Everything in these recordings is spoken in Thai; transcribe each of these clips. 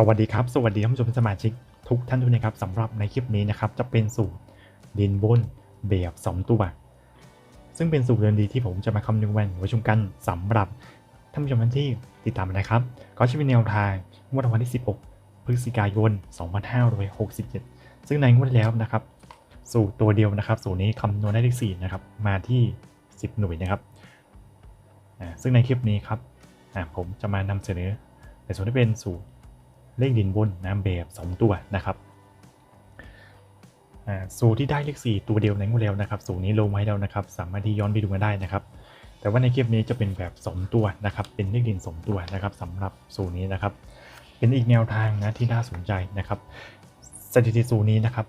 สวัสดีครับ สวัสดีท่านผู้ชมสมาชิกทุกท่านทุกนะครับสำหรับในคลิปนี้นะครับจะเป็นสูตรดินบนแบบ2 ตัว ซึ่งเป็นสูตรเดินดีที่ผมจะมาคำนึงวันไว้ชุมกันสำหรับท่านผู้ชมที่ติดตามนะครับก็จะเป็นแนวทางงวดวันที่ 16 พฤศจิกายน 2567 ซึ่งในงวดแล้วนะครับ สูตรตัวเดียวนะครับ สูตรนี้คำนวณได้เลข4นะครับ มาที่ 10 หน่วยนะครับซึ่งในคลิปนี้ครับผมจะมานำเสนอในส่วนที่เป็นสูตร เลขดินบนนะแบบ 2 ตัวนะครับสูตรที่ได้เลข 4 ตัวเดียวในงวดแล้วนะครับสูตรนี้ลงไว้แล้วนะครับ สามารถที่ย้อนไปดูกันได้นะครับ แต่ว่าในคลิปนี้จะเป็นแบบ 2 ตัวนะครับ เป็นเลขดิน 2 ตัวนะครับสำหรับสูตรนี้นะครับ เป็นอีกแนวทางนะที่น่าสนใจนะครับสถิติสูตรนี้นะครับ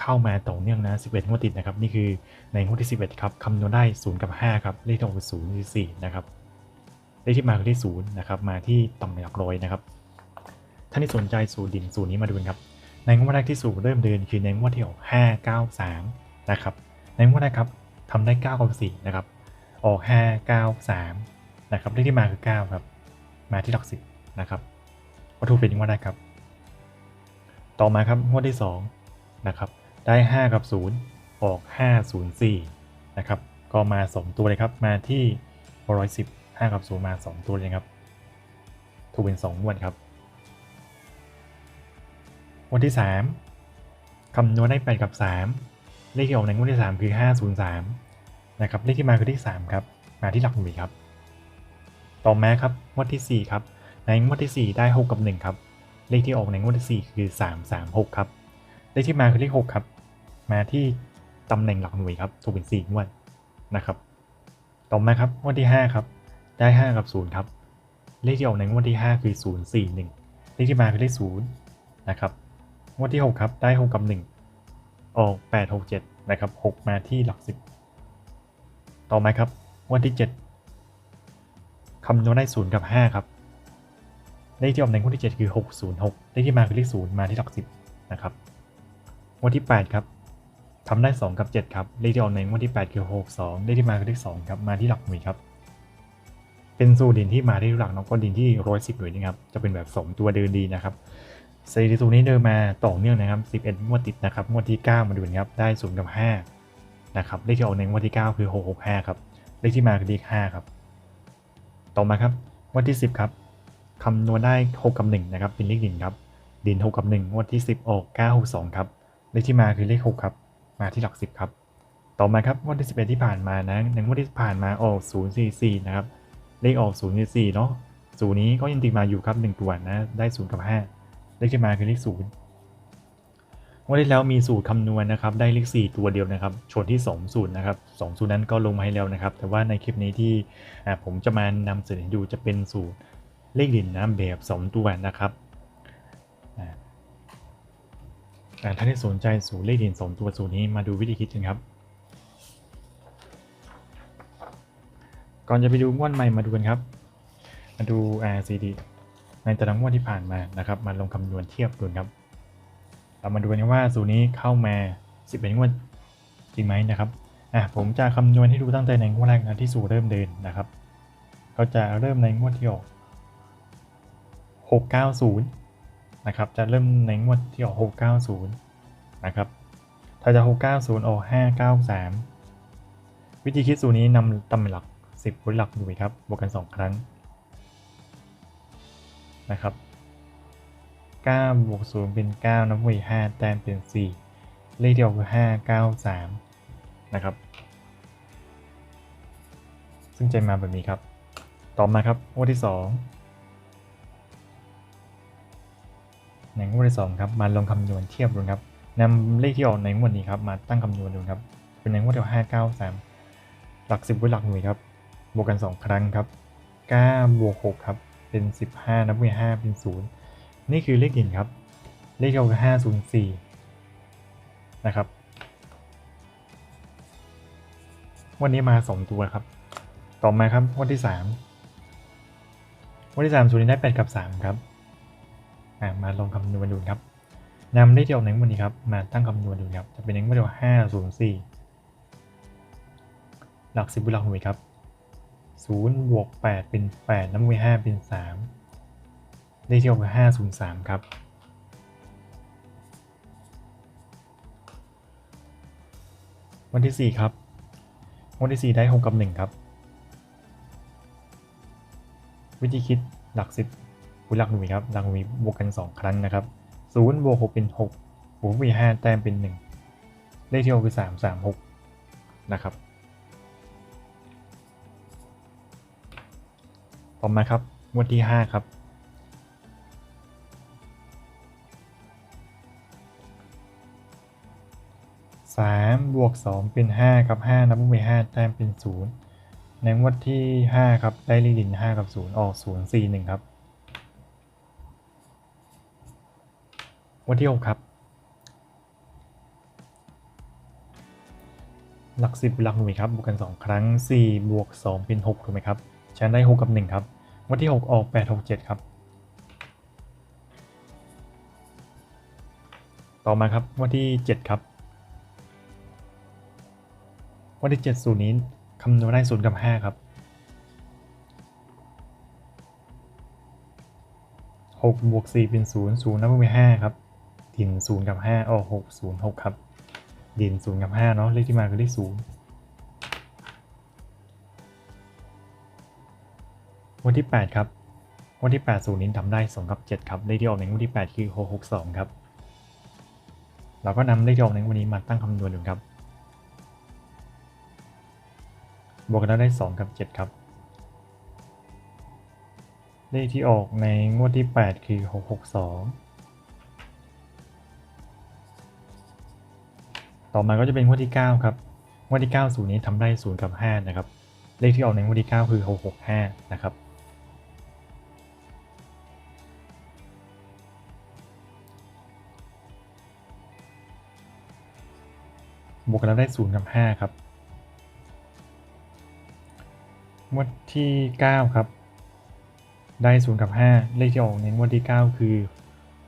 เข้ามาต่อเนื่องนะ 11 งวดติดนะครับ นี่คือในงวดที่ 11 ครับคำนวณได้ 0 กับ 5 ครับ เลขที่ออกเป็น0คือ4นะครับ เลขที่มาคือที่0นะครับ มาที่ตำแหน่งหลักร้อยนะครับ ท่านที่สนใจสูตรดินสูตรนี้มาดูครับ ในงวดแรกที่สูตรเริ่มเดินคือในงวดที่ออก5 9 3นะครับในงวดแรกครับทำได้9กับ4นะครับออก 5 9 3นะครับเลขที่มาคือ9ครับมาที่หลัก10นะครับวัตถุเป็นงวดแรกครับ ต่อมาครับงวดที่2นะครับได้ 5 กับ 0 ออก 5 0 4นะครับก็มา 2 ตัวเลยครับมาที่110 5กับ0มา 2 ตัวเลยครับถูกเป็น2งวดครับ วดที่ 3 คำนวณได้ 8 กับ 3 เลขที่ออกในงวดที่ 3 คือ 503 นะครับ เลขที่มาคือที่ 3 ครับ มาที่หลักหน่วยครับ ต่อมาครับงวดที่ 4 ครับ ในงวดที่ 4 ได้ 6 กับ 1 ครับ เลขที่ออกในงวดที่ 4 คือ 336 ครับ เลขที่มาคือเลข 6 ครับ มาที่ตำแหน่งหลักหน่วยครับถูกเป็น4งวดนะครับ ต่อมาครับงวดที่ 5 ครับ ได้ 5 กับ 0 ครับ เลขที่ออกในงวดที่ 5 คือ 041 เลขที่มาคือเลข 0 นะครับ วดที่ 6 ครับ ได้ 6 กับ 1 ออก 8 6 7 นะครับ 6 มาที่หลัก 10 ต่อมาครับงวดที่ 7 คำนวณได้ 0 กับ 5 ครับ เลขที่ออกในงวดที่ 7 คือ 606 เลขที่มาคือเลข 0 มาที่หลัก 10 นะครับงวดที่ 8 ครับทำได้ 2 กับ 7 ครับ เลขที่ออกในงวดที่ 8 คือ 62 เลขที่มาคือเลข 2 ครับ มาที่หลักหน่วยครับเป็นสูตรดินที่มาได้หลักน้องก็ดินที่110หน่วยนะครับ จะเป็นแบบ2ตัวเดินดีนะครับ สถิติสูตรนี้เดินมาต่อเนื่องนะครับ 11 งวดติดนะครับ งวดที่ 9 มาดูนะครับ ได้0กับ5นะครับ เลขที่ออกในงวดที่ 9 คือ 665 ครับ เลขที่มาคือเลข5ครับ ต่อมาครับ งวดที่ 10 ครับคำนวณได้ 6 กับ 1 นะครับ เป็นเลขดินครับ ดิน 6 กับ 1 งวดที่ 10 ออก 962 ครับ เลขที่มาคือเลข 6 ครับ มาที่หลัก 10 ครับ ต่อมาครับ งวดที่ 11 ที่ผ่านมานะในงวดที่ผ่านมาออก 044 นะครับ เลขออก 044 เนาะศูนย์นี้ก็ยังติดมาอยู่ครับ 1 ตัวนะ ได้0กับ 5 เลขที่มาคือเลข0วันที่แล้วมีสูตรคำนวณนะครับ ได้เลข4ตัวเดียวนะครับ ชนที่2สูตรนะครับ2สูตรนั้นก็ลงมาให้แล้วนะครับ แต่ว่าในคลิปนี้ที่ผมจะมานำเสนอดูจะเป็นสูตรเลขดินนะแบบ 2 ตัวนะครับถ้าที่สนใจสูตรเลขดิน 2 ตัวสูตรนี้มาดูวิธีคิดกันครับ ก่อนจะไปดูงวดใหม่มาดูกันครับ มาดู RCD ในแต่ละงวดที่ผ่านมานะครับมาลงคำนวณเทียบดูครับ เรามาดูกันว่าสูตรนี้เข้ามา11งวดจริงไหมนะครับอะผมจะคำนวณให้ดูตั้งแต่ในงวดแรกนะที่สูตรเริ่มเดินนะครับ ก็จะเริ่มในงวดที่ออก690นะครับจะเริ่มในงวดที่ออก690นะครับถ้าจะ 690 ออก 593 วิธีคิดสูตรนี้นำตำแหน่หลัก 10บนหลักหน่วยครับบวกกัน 2 ครั้ง นะครับ 9 บวก 0 เป็น 9นับวก5แต้มเป็น 4 เลขที่ออกคือ 5 9 3 นะครับ ซึ่งจะมาแบบนี้ครับ ต่อมาครับงวดที่2ในงวดที่2ครับ มาลงคำนวณเทียบดูครับนำเลขที่ออกในงวดนี้ครับ มาตั้งคำนวณดูครับ เป็นในงวดที่5 9 3 หลัก 10บวกหลักหน่วยครับ บวกกัน 2 ครั้งครับ9บวก6ครับ เป็น 15 นับวก5เป็น 0 นี่คือเลขเด่นครับ เลขเดียวกับ504 นะครับ วันนี้มา 2 ตัวครับ ต่อมาครับวันที่ 3 วันที่3สูตรนี้ได้ 8 กับ 3 ครับ มาลองคำนวณดูครับนำเลขที่ออกในวันนี้ครับ มาตั้งคำนวณดูครับ จะเป็นเลขเดียว504 หลัก10บวกหลักหน่วยครับ 0บวก8เป็น8น้ำมือ5เป็น3เลเที่ออกคือห้าศูนย์สามครับ วันที่สี่ครับ วันที่สี่ได้หกกับหนึ่งครับ วิธีคิดหลักสิบคูณหลักหน่วยครับ หลักหน่วยบวกกันสองครั้งนะครับศูนย์บวกหกเป็นหกบวกไปห้าแต้มเป็นหนึ่งเที่ออกคือสามสามหกนะครับ ต่อมาครับงวดที่ 5 ครับสามบวกสองเป็นห้าครับห้านับไปห้าแต้มเป็นศูนย์ในงวดที่ห้าครับได้ลขดินห้ากับศูนย์ออกศูนย์สี่หนึ่งครับงวดที่หกครับ หลักสิบหลักหน่วยครับบวกกันสองครั้งสี่บวกสองเป็นหกถูกไหมครับ ฉันได้หกกับหนึ่งครับวันที่ 6 ออก 8 6 7 ครับ ต่อมาครับวันที่ 7 ครับ วันที่ 7 สูตรนี้คำนวณได้0กับ 5 ครับ 6 บวก 4 เป็น 0 0นับไป5ครับดิน0กับ 5 ออก 6 0 6 ครับ ดิน0กับ 5 เนาะเลขที่มาคือเลข0 วันที่ 8 ครับ วันที่ 8 สูตรนี้ทำได้2กับ 7 ครับ เลขที่ออกในวันที่ 8 คือ 662 ครับ เราก็นำเลขที่ออกในวันนี้มาตั้งคำนวณดูครับ บวกกันแล้วได้ 2 กับ 7 ครับ เลขที่ออกในงวดที่ 8 คือ 662 ต่อมาก็จะเป็นงวดที่ 9 ครับงวดที่ 9 สูนี้ทำได้ 0 กับ 5 นะครับเลขที่ออกในงวดที่ 9 คือ 665 นะครับ บวกกันแล้วได้0กับ5ครับงวดที่ 9 ครับ ได้0กับ 5 เลขที่ออกในงวดที่ 9 คือ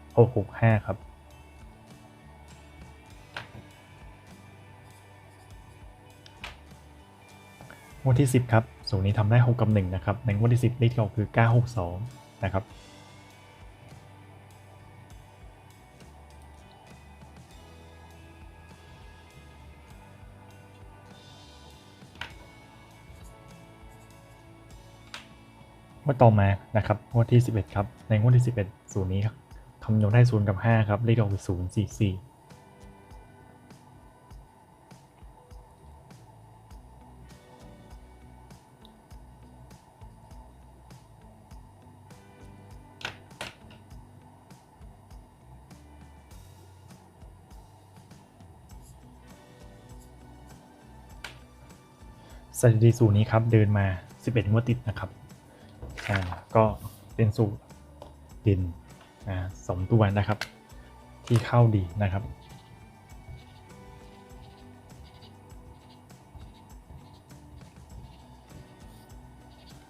665 ครับ งวดที่ 10 ครับ สูตรนี้ทำได้ 6 กับ 1 นะครับ ในงวดที่ 10 เลขที่ออกคือ 962 นะครับ งวดต่อมานะครับงวดที่ 11 ครับ ในงวดที่ 11 สูตรนี้ครับคำนวณได้0กับ 5 ครับ เลขที่ออกคือ0 4 4สถิติสูตรนี้ครับเดินมา 11 งวดติดนะครับ อ่าก็เป็นสูตรดินอ่าสองตัวนะครับ ที่เข้าดีนะครับ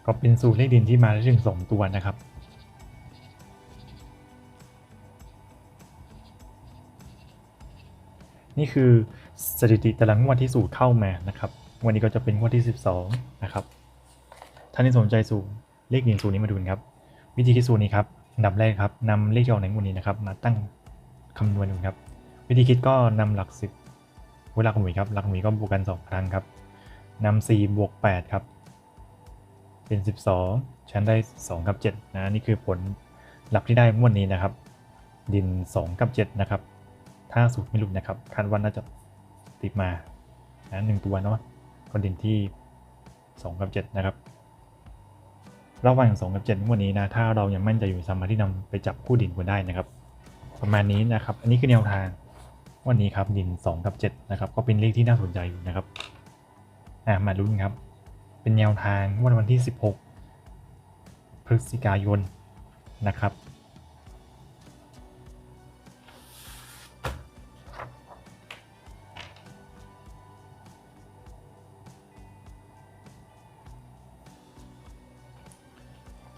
ก็เป็นสูตรเลขดินที่มาได้ถึงสองตัวนะครับ นี่คือสถิติแต่ละงวดที่สูตรเข้ามานะครับ วันนี้ก็จะเป็นงวดที่ 12 นะครับ ท่านที่สนใจสูตร เลขดินสูตรนี้มาดูกันครับ วิธีคิดสูตรนี้ครับอันดับแรกครับนำเลขที่ออกในงวดนี้นะครับ มาตั้งคำนวณดูครับ วิธีคิดก็นำหลักสิบไว้หลักหน่วยครับหลักหน่วยก็บวกกัน 2 ครั้งครับนำ4บวก8ครับ เป็น 12 ชั้นได้2กับ7นะนี่คือผลหลักที่ได้งวดนี้นะครับ ดิน 2 กับ 7 นะครับ ถ้าสูตรไม่หลุดนะครับคาดว่าน่าจะติดมานะหนึ่งตัวเนาะก็ดินที่ 2 กับ 7 นะครับ ระหว่าง2กับ7งวดนี้นะถ้าเรายังมั่นใจอยู่สามารถที่นำไปจับคู่ดินกันได้นะครับ ประมาณนี้นะครับ อันนี้คือแนวทางวันนี้ครับดิน 2 กับ 7 นะครับ ก็เป็นเลขที่น่าสนใจอยู่นะครับอ่ามาลุ้นครับ เป็นแนวทางงวันวันที่ 16 พฤศจิกายนนะครับ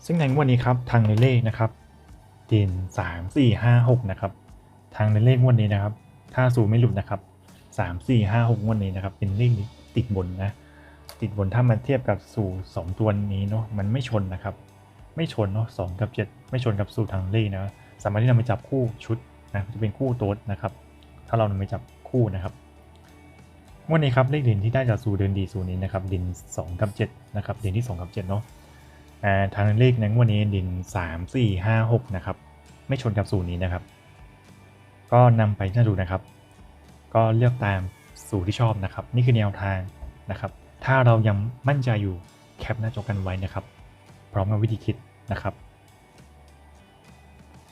ซึ่งในงวดนี้ครับทางในเลขนะครับดินสามสี่ห้าหกนะครับ ทางในเลขงวดนี้นะครับ ถ้าสูไม่หลุดนะครับสามสี่ห้าหกงวดนี้นะครับ เป็นเลขติดบนนะ ติดบนถ้ามันเทียบกับสู่สองตัวนี้เนาะมันไม่ชนนะครับ ไม่ชนเนาะสองกับเจ็ดไม่ชนกับสูทางเลขนะสามารถที่นำไปจับคู่ชุดนะจะเป็นคู่โต๊ดนะครับ ถ้าเรานำไปจับคู่นะครับงวันนี้ครับเลขเด่นที่ได้จากสูเดินดีสูนี้นะครับเด่น2กับ7นะครับเด่นที่2กับ7เนาะ ทางเลขในวันนี้ด่น3 4 5 6 นะครับ ไม่ชนกับสูตรนี้นะครับ ก็นำไปน่าดูนะครับ ก็เลือกตามสูตรที่ชอบนะครับ นี่คือแนวทางนะครับ ถ้าเรายังมั่นใจอยู่แคปหน้าจอกันไว้นะครับ พร้อมกับวิธีคิดนะครับ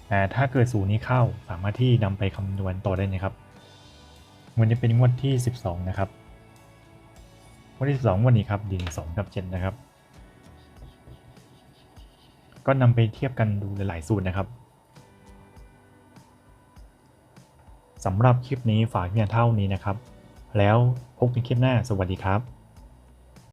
แต่ถ้าเกิดสูตรนี้เข้าสามารถที่นำไปคำนวณต่อได้นะครับวันนี้เป็นงวดที่ 12 นะครับงวดที่ 12 วันนี้ครับดิน 2 กับ 7 นะครับ ก็นำไปเทียบกันดูหลายๆสูตรนะครับสำหรับคลิปนี้ฝากเพียงเท่านี้นะครับ แล้วพบกันคลิปหน้าสวัสดีครับ